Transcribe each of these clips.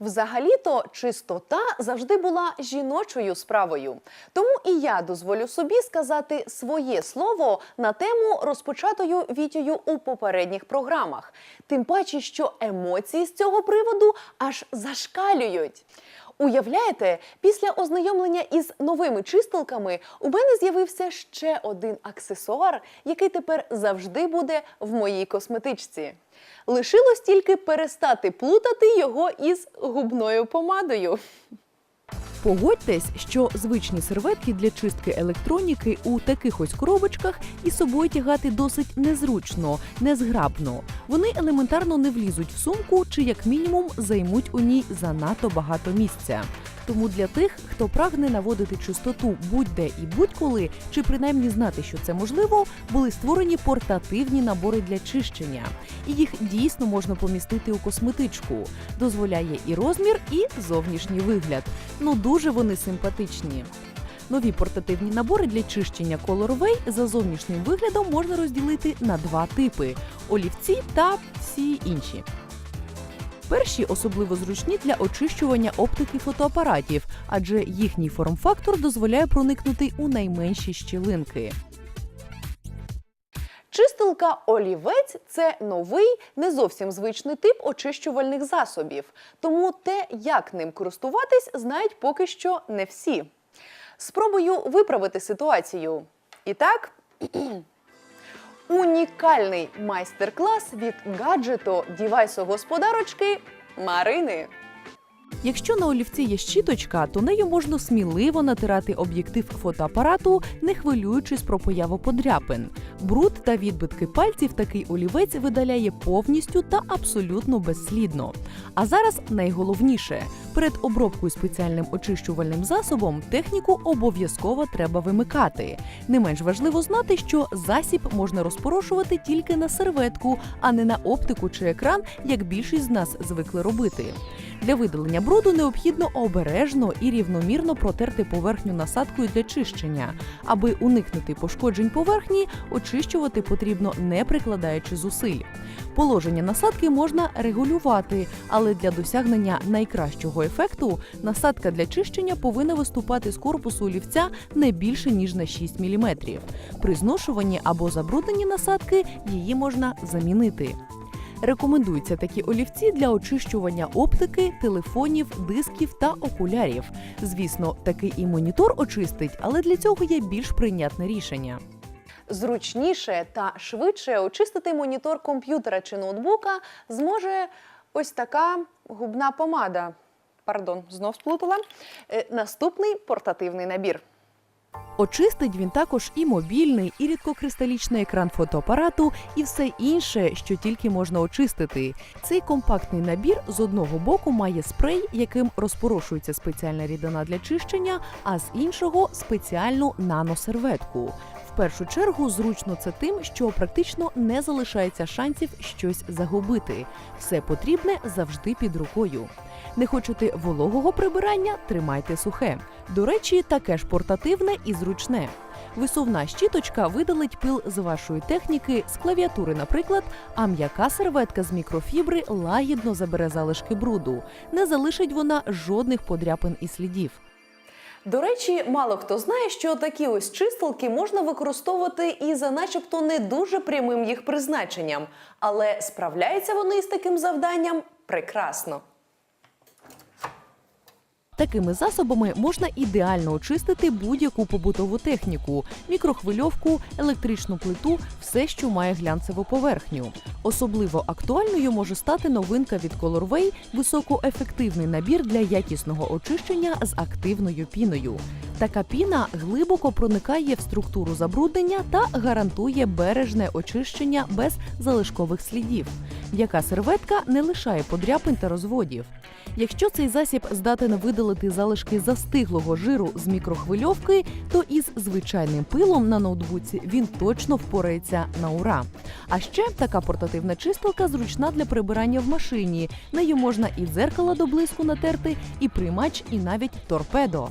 Взагалі-то чистота завжди була жіночою справою. Тому і я дозволю собі сказати своє слово на тему, розпочатою вітію у попередніх програмах. Тим паче, що емоції з цього приводу аж зашкалюють. Уявляєте, після ознайомлення із новими чистилками у мене з'явився ще один аксесуар, який тепер завжди буде в моїй косметичці. Лишилось тільки перестати плутати його із губною помадою. Погодьтесь, що звичні серветки для чистки електроніки у таких ось коробочках із собою тягати досить незручно, незграбно. Вони елементарно не влізуть в сумку чи, як мінімум, займуть у ній занадто багато місця. Тому для тих, хто прагне наводити чистоту будь-де і будь-коли, чи принаймні знати, що це можливо, були створені портативні набори для чищення. І їх дійсно можна помістити у косметичку. Дозволяє і розмір, і зовнішній вигляд. Ну дуже вони симпатичні. Нові портативні набори для чищення Colorway за зовнішнім виглядом можна розділити на два типи: олівці та всі інші. Перші особливо зручні для очищування оптики фотоапаратів, адже їхній форм-фактор дозволяє проникнути у найменші щілинки. Чистилка олівець це новий, не зовсім звичний тип очищувальних засобів. Тому те, як ним користуватись, знають поки що не всі. Спробую виправити ситуацію. І так. Унікальний майстер-клас від гаджету дівайсу-господарочки Марини. Якщо на олівці є щіточка, то нею можна сміливо натирати об'єктив фотоапарату, не хвилюючись про появу подряпин. Бруд та відбитки пальців такий олівець видаляє повністю та абсолютно безслідно. А зараз найголовніше перед обробкою спеціальним очищувальним засобом техніку обов'язково треба вимикати. Не менш важливо знати, що засіб можна розпорошувати тільки на серветку, а не на оптику чи екран, як більшість з нас звикли робити. Для видалення бруду необхідно обережно і рівномірно протерти поверхню насадкою для чищення. Аби уникнути пошкоджень поверхні, очищувати потрібно не прикладаючи зусиль. Положення насадки можна регулювати, але для досягнення найкращого ефекту насадка для чищення повинна виступати з корпусу олівця не більше ніж на 6 мм. При зношуванні або забрудненні насадки її можна замінити. Рекомендуються такі олівці для очищування оптики, телефонів, дисків та окулярів. Звісно, такий і монітор очистить, але для цього є більш прийнятне рішення. Зручніше та швидше очистити монітор комп'ютера чи ноутбука зможе ось така губна помада. Пардон, знов сплутала. Е, Наступний портативний набір. Очистить він також і мобільний, і рідкокристалічний екран фотоапарату, і все інше, що тільки можна очистити. Цей компактний набір з одного боку має спрей, яким розпорошується спеціальна рідина для чищення, а з іншого спеціальну наносерветку. В першу чергу зручно це тим, що практично не залишається шансів щось загубити. Все потрібне завжди під рукою. Не хочете вологого прибирання? Тримайте сухе. До речі, таке ж портативне і зручне. Висувна щіточка видалить пил з вашої техніки, з клавіатури, наприклад, а м'яка серветка з мікрофібри лагідно забере залишки бруду. Не залишить вона жодних подряпин і слідів. До речі, мало хто знає, що такі ось чистилки можна використовувати і за начебто не дуже прямим їх призначенням, але справляються вони з таким завданням прекрасно. Такими засобами можна ідеально очистити будь-яку побутову техніку, мікрохвильовку, електричну плиту, все, що має глянцеву поверхню. Особливо актуальною може стати новинка від Colorway – високоефективний набір для якісного очищення з активною піною. Така піна глибоко проникає в структуру забруднення та гарантує бережне очищення без залишкових слідів. М'яка серветка не лишає подряпин та розводів. Якщо цей засіб здатен видалити залишки застиглого жиру з мікрохвильовки, то із звичайним пилом на ноутбуці він точно впорається на ура. А ще така портативна чистилка зручна для прибирання в машині. Нею можна і дзеркало до блиску натерти, і приймач, і навіть торпедо.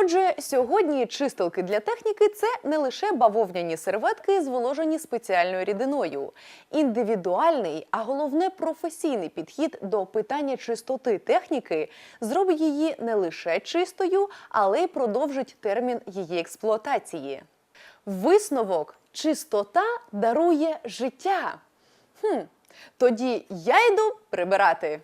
Отже, сьогодні чистилки для техніки це не лише бавовняні серветки, зволожені спеціальною рідиною. Індивідуальний, а головне професійний підхід до питання чистоти техніки зробить її не лише чистою, але й продовжить термін її експлуатації. Висновок чистота дарує життя. Хм, тоді я йду прибирати.